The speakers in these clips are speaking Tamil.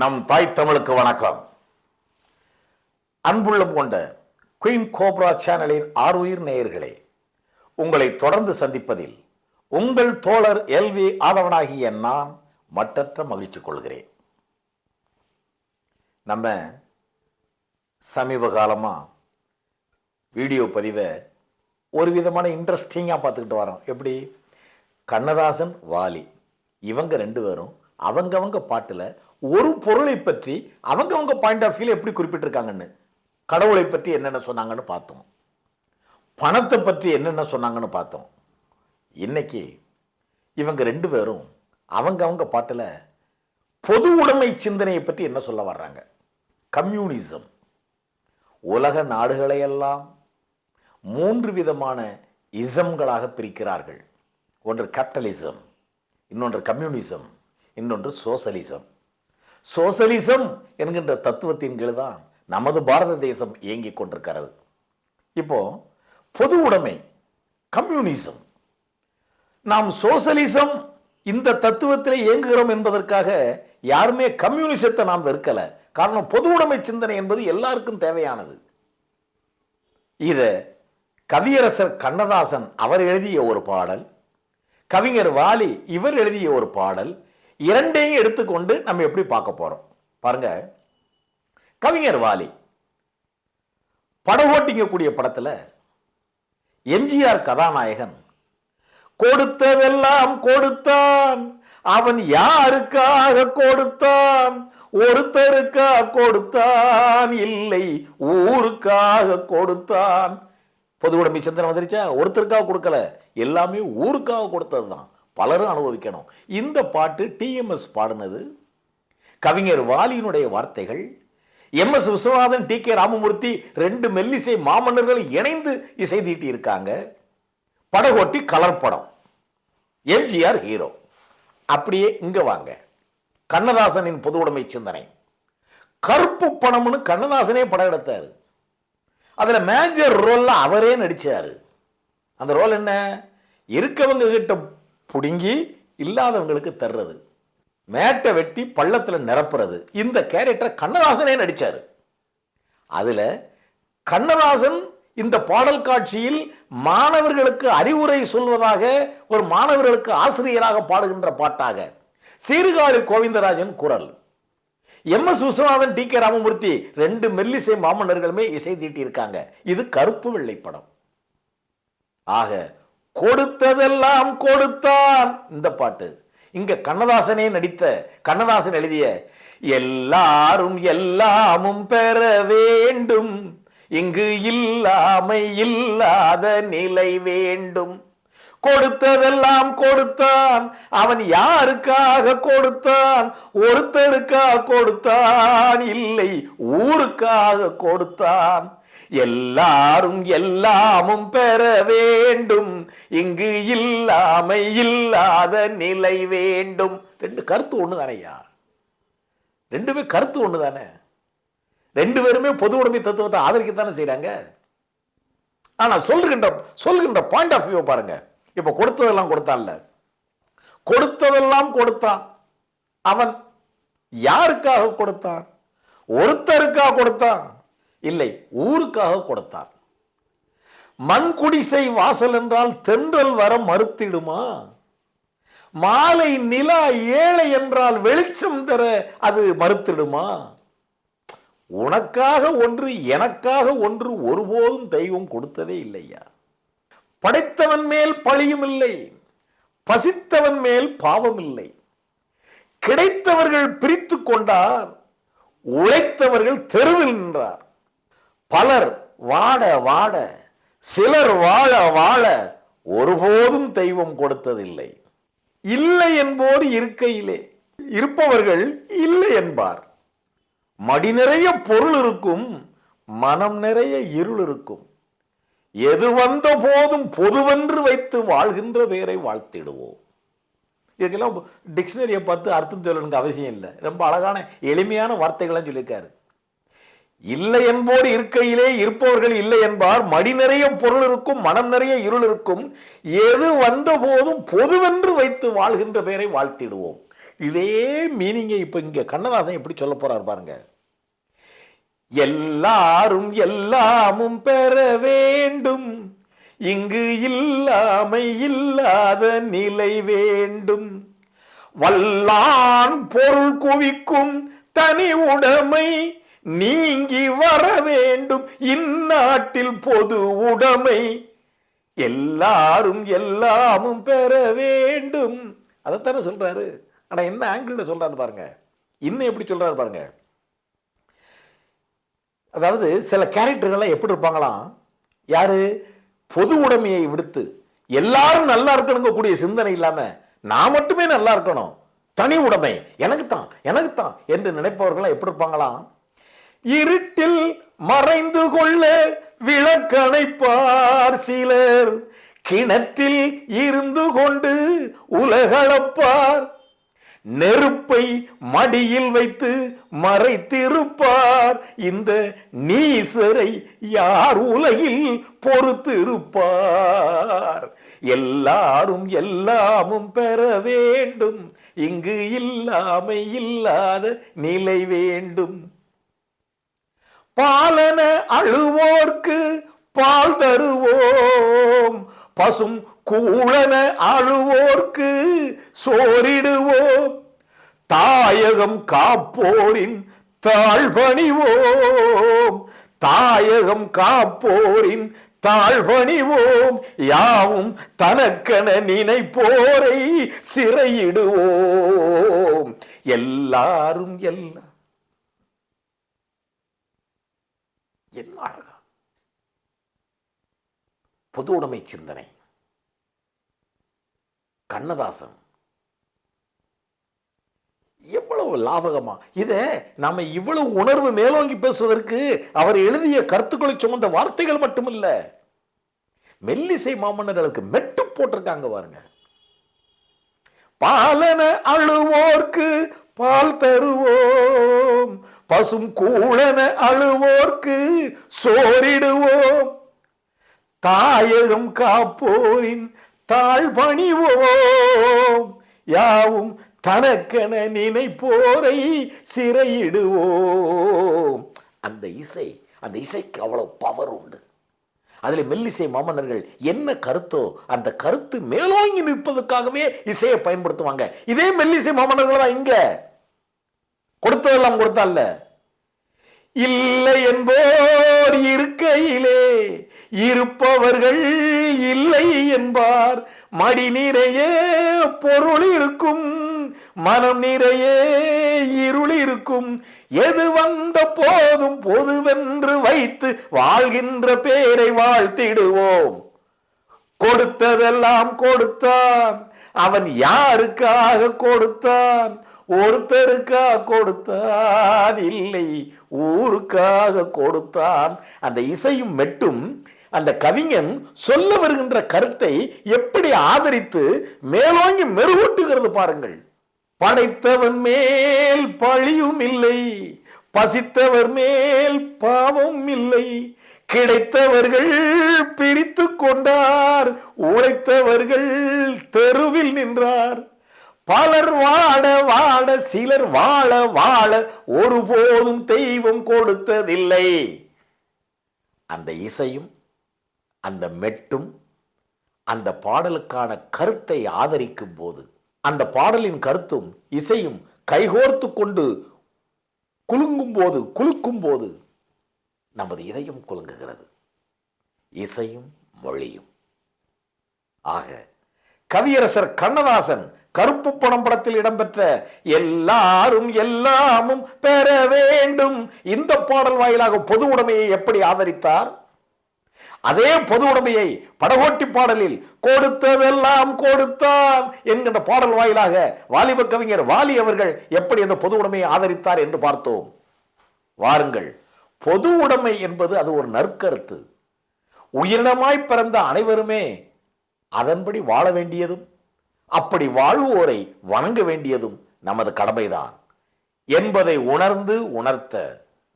நம் தாய் தமிழுக்கு வணக்கம். அன்புள்ளம் கொண்ட குயின் கோப்ரா சேனலின் ஆறுயிர் நேயர்களே உங்களை தொடர்ந்து சந்திப்பதில் உங்கள் தோழர் எல்வி ஆதவனாகிய நான் மட்டற்ற மகிழ்ச்சி கொள்கிறேன். நம்ம சமீப காலமாக வீடியோ பதிவை ஒரு விதமான இன்ட்ரெஸ்டிங்காக பார்த்துக்கிட்டு வரோம். எப்படி? கண்ணதாசன் வாலி. இவங்க ரெண்டு பேரும் அவங்கவங்க பாட்டில் ஒரு பொருளை பற்றி அவங்கவங்க பாயிண்ட் ஆஃப் வியூல எப்படி குறிப்பிட்டிருக்காங்கன்னு கடவுளை பற்றி என்னென்ன சொன்னாங்கன்னு பார்த்தோம். பணத்தை பற்றி என்னென்ன சொன்னாங்கன்னு பார்த்தோம். இன்னைக்கு இவங்க ரெண்டு பேரும் அவங்கவுங்க பாட்டில் பொது உடைமை சிந்தனையை பற்றி என்ன சொல்ல வர்றாங்க? கம்யூனிசம். உலக நாடுகளையெல்லாம் மூன்று விதமான இசம்களாக பிரிக்கிறார்கள். ஒன்று கேபிட்டலிசம் இன்னொன்று கம்யூனிசம் இன்னொன்று சோசலிசம் சோசலிசம் என்கின்ற தத்துவத்தின் கீழ் தான் நமது பாரத தேசம் இயங்கிக் கொண்டிருக்கிறது. இப்போ பொது உடைமை கம்யூனிசம். நாம் சோசலிசம் இந்த தத்துவத்தில் இயங்குகிறோம் என்பதற்காக யாருமே கம்யூனிசத்தை நாம் வெறுக்கல. காரணம் பொது உடைமை சிந்தனை என்பது எல்லாருக்கும் தேவையானது. இத கவியரசர் கண்ணதாசன் அவர் எழுதிய ஒரு பாடல் கவிஞர் வாலி இவர் எழுதிய ஒரு பாடல் இரண்டையும் எடுத்துக்கொண்டு நம்ம எப்படி பார்க்க போறோம்? பாருங்க. கவிஞர் வாலி படம் படத்தில் படத்துல எம்ஜிஆர் கதாநாயகன் கொடுத்ததெல்லாம் கொடுத்தான். அவன் யாருக்காக கொடுத்தான்? ஒருத்தருக்காக கொடுத்தான். இல்லை ஊருக்காக கொடுத்தான். பொது உடம்பு சந்திரன் வந்துருச்சா? ஒருத்தருக்காக கொடுக்கல. எல்லாமே ஊருக்காக கொடுத்தது தான் பலரும் அனுபவிக்கணும். இந்த பாட்டு டிஎம்எஸ் பாடினது. கவிஞர் வாலியினுடைய வார்த்தைகள். M S Viswanathan T K Ramamoorthy ரெண்டு மெல்லிசை மாமன்னர்கள் இணைந்து இசை தீட்டி இருக்காங்க. படகோட்டி கலர் படம். எம்ஜிஆர் ஹீரோ அப்படியே இங்க வாங்க. கண்ணதாசனின் பொது உடைமை சிந்தனை. கருப்பு பணம்னு கண்ணதாசனே படம் எடுத்தார். அதில் மேஜர் ரோல்லாம் அவரே நடித்தார் அந்த ரோல் என்ன? இருக்கவங்க கிட்ட புடுங்கி இல்லாதவங்களுக்கு தர்றது. மேட்டை வெட்டி பள்ளத்தில் நிரப்புறது. இந்த கேரக்டர் கண்ணதாசனே நடித்தார் அதில் கண்ணதாசன் இந்த பாடல் காட்சியில் மாணவர்களுக்கு அறிவுரை சொல்வதாக ஒரு மாணவர்களுக்கு ஆசிரியராக பாடுகின்ற பாட்டாக. சீர்காழி கோவிந்தராஜன் குரல். M S Viswanathan T K Ramamoorthy ரெண்டு மெல்லிசை மாமன்னர்களுமே இசை தீட்டியிருக்காங்க. இது கருப்பு வெள்ளை படம். ஆக கொடுத்ததெல்லாம் கொடுத்தான். இந்த பாட்டு. இங்க கண்ணதாசனே நடித்த கண்ணதாசன் எழுதிய எல்லாரும் எல்லாமும் பெற வேண்டும். இங்கு இல்லாமை இல்லாத நிலை வேண்டும். கொடுத்ததெல்லாம் கொடுத்தான். அவன் யாருக்காக கொடுத்தான்? ஒருத்தருக்காக கொடுத்தான். இல்லை ஊருக்காக கொடுத்தான். எல்லாரும் எல்லாமும் பெற வேண்டும். இங்கு இல்லாமை இல்லாத நிலை வேண்டும். ரெண்டு கருத்து ஒன்று தானையா ரெண்டுமே கருத்து ஒன்று தானே ரெண்டு பேருமே பொது உடைமை தத்துவத்தை ஆதரிக்கத்தானே செய்கிறாங்க ஆனால் சொல்கின்ற சொல்கின்ற பாயிண்ட் ஆஃப் வியூ பாருங்க. இப்போ கொடுத்ததெல்லாம் கொடுத்தான்ல கொடுத்ததெல்லாம் கொடுத்தான். அவன் யாருக்காக கொடுத்தான்? ஒருத்தருக்காக கொடுத்தான். இல்லை ஊருக்காக கொடுத்தார். மண் குடிசை வாசல் என்றால் தென்றல் வர மறுத்திடுமா? மாலை நிலா ஏழை என்றால் வெளிச்சம் தர அது மறுத்திடுமா? உனக்காக ஒன்று எனக்காக ஒன்று ஒருபோதும் தெய்வம் கொடுத்ததே இல்லையா? படைத்தவன் மேல் பழியும் இல்லை பசித்தவன் மேல் பாவம் இல்லை. கிடைத்தவர்கள் பிரித்து கொண்டார் உழைத்தவர்கள் தெருவில் நின்றார். பலர் வாட வாட சிலர் வாழ வாழ ஒருபோதும் தெய்வம் கொடுத்ததில்லை. இல்லை என்போர் இருக்கையிலே. இருப்பவர்கள் இல்லை என்பார். மடி நிறைய பொருள் இருக்கும் மனம் நிறைய இருள் இருக்கும். எது வந்த போதும் பொதுவென்று வைத்து வாழ்கின்ற பேரை வாழ்த்திடுவோம். இதுக்கெல்லாம் டிக்ஷனரியை பார்த்து அர்த்தம் சொல்லணுங்க அவசியம் இல்லை. ரொம்ப அழகான எளிமையான வார்த்தைகள்லாம் சொல்லியிருக்காரு. இல்லை என்போர் இருக்கையிலே இருப்பவர்கள் இல்லை என்பார் மடி நிறைய பொருள் இருக்கும் மனம் நிறைய இருள் இருக்கும். எது வந்த போதும் பொதுவென்று வைத்து வாழ்கின்ற பேரை வாழ்த்திடுவோம். இதே மீனிங்கை இப்போ இங்கே கண்ணதாசன் எப்படி சொல்ல போறார் பாருங்க. எல்லாரும் எல்லாமும் பெற வேண்டும். இங்கு இல்லாமை இல்லாத நிலை வேண்டும். வல்லான் பொருள் குவிக்கும் தனி உடைமை நீங்கி வர வேண்டும். இந்நாட்டில் பொது உடைமை. எல்லாரும் எல்லாமும் பெற வேண்டும். அதைத்தானே சொல்றாரு. ஆனா என்ன ஆங்கிள் சொல்றாரு பாருங்க. இன்னும் எப்படி சொல்றாரு பாருங்க. அதாவது சில கேரக்டர்கள்லாம் எப்படி இருப்பாங்களாம்? யாரு? பொது உடைமையை விடுத்து. எல்லாரும் நல்லா இருக்கணுங்க கூடிய சிந்தனை இல்லாம நான் மட்டுமே நல்லா இருக்கணும். தனி உடைமை. எனக்கு தான் எனக்கு தான் என்று நினைப்பவர்கள் எப்படி இருப்பாங்களாம்? இருட்டில் மறைந்து கொள்ள விளக்கணைப்பார் சிலர். கிணத்தில் இருந்து கொண்டு உலகளப்பார். நெருப்பை மடியில் வைத்து மறைத்திருப்பார். இந்த நீசரை யார் உலகில் பொறுத்திருப்பார்? எல்லாரும் எல்லாமும் பெற வேண்டும். இங்கு இல்லாமை இல்லாத நிலை வேண்டும். பாலன அழுவோர்க்கு பால் தருவோம். பசும் கூழன அழுவோர்க்கு சோரிடுவோம் தாயகம் காப்போரின் தாழ்பணிவோம். தாயகம் காப்போரின் தாழ்பணிவோம். யாவும் தனக்கென நினைப்போரை சிறையிடுவோம். எல்லாரும் எல்லாம் என்ன அழகா? பொது உடைமை சிந்தனை. கண்ணதாசன். எவ்வளவு லாபகமா இத நாம இவ்வளவு உணர்வு மேலோங்கி பேசுவதற்கு அவர் எழுதிய கருத்துக்களை சுமந்த வார்த்தைகள் மட்டுமில்ல. மெல்லிசை மாமன்னர்களுக்கு மெட்டு போட்டிருக்காங்க பாருங்க. பாலன அழுவோர்க்கு பால் தருவோம். பசும் கூழன அழுவோர்க்கு சோரிடுவோம் தாயகம் காப்போரின் தாழ்பணிவோம் யாவும் தனக்கென நினைப்போரை சிறையிடுவோம். அந்த இசை அந்த இசைக்கு அவ்வளவு பவர் உண்டு. அதில் மெல்லிசை மாமன்னர்கள் என்ன கருத்தோ அந்த கருத்து மேலோங்கி நிற்பதற்காகவே இசையை பயன்படுத்துவாங்க. இதே மெல்லிசை மாமன்னர்கள் தான் இங்க. கொடுத்ததெல்லாம் கொடுத்தால இல்லை என்போர் இருக்கையிலே இருப்பவர்கள் இல்லை என்பார். மடி நிறைய பொருள் இருக்கும். மனம் நிறைய இருள் இருக்கும். எது வந்த போதும் பொதுவென்று வைத்து வாழ்கின்ற பேரை வாழ்த்திடுவோம். கொடுத்ததெல்லாம் கொடுத்தான். அவன் யாருக்காக கொடுத்தான்? ஒருத்தருக்காக கொடுத்தான் இல்லை ஊருக்காக கொடுத்தான். அந்த இசையும் மெட்டும் அந்த கவிஞன் சொல்ல வருகின்ற கருத்தை எப்படி ஆதரித்து மேலோங்கி மெருகூட்டுகிறது பாருங்கள். படைத்தவன் மேல் பழியும் இல்லை பசித்தவர் மேல் பாவம் இல்லை. கிடைத்தவர்கள் பிரித்து கொண்டார் உழைத்தவர்கள் தெருவில் நின்றார். பலர் வாட வாட சிலர் வாழ வாழ ஒருபோதும் தெய்வம் கொடுத்ததில்லை. அந்த இசையும் அந்த மெட்டும் அந்த பாடலுக்கான கருத்தை ஆதரிக்கும் போது அந்த பாடலின் கருத்தும் இசையும் கைகோர்த்து கொண்டு குலுங்கும் போது குலுக்கும் போது நமது இதயம் குலுங்குகிறது. இசையும் மொழியும். ஆக கவியரசர் கண்ணதாசன் கருப்பு பணம் படத்தில் இடம்பெற்ற எல்லாரும் எல்லாமும் பெற வேண்டும். இந்த பாடல் வாயிலாக பொது உடைமையை எப்படி ஆதரித்தார்? அதே பொது உடைமையை படகோட்டி பாடலில் கொடுத்ததெல்லாம் கொடுத்தான் என்கின்ற பாடல் வாயிலாக வாலிப கவிஞர் வாலி அவர்கள் எப்படி அந்த பொது உடைமையை ஆதரித்தார் என்று பார்த்தோம். வாருங்கள் பொது உடைமை என்பது அது ஒரு நற்கருத்து. உயிரினமாய் பிறந்த அனைவருமே அதன்படி வாழ வேண்டியதும் அப்படி வாழ்வோரை வணங்க வேண்டியதும் நமது கடமைதான். என்பதை உணர்ந்து உணர்த்த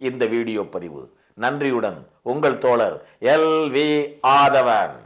இந்த வீடியோ பதிவு. நன்றியுடன் உங்கள் தோழர் எல் வி ஆதவன்.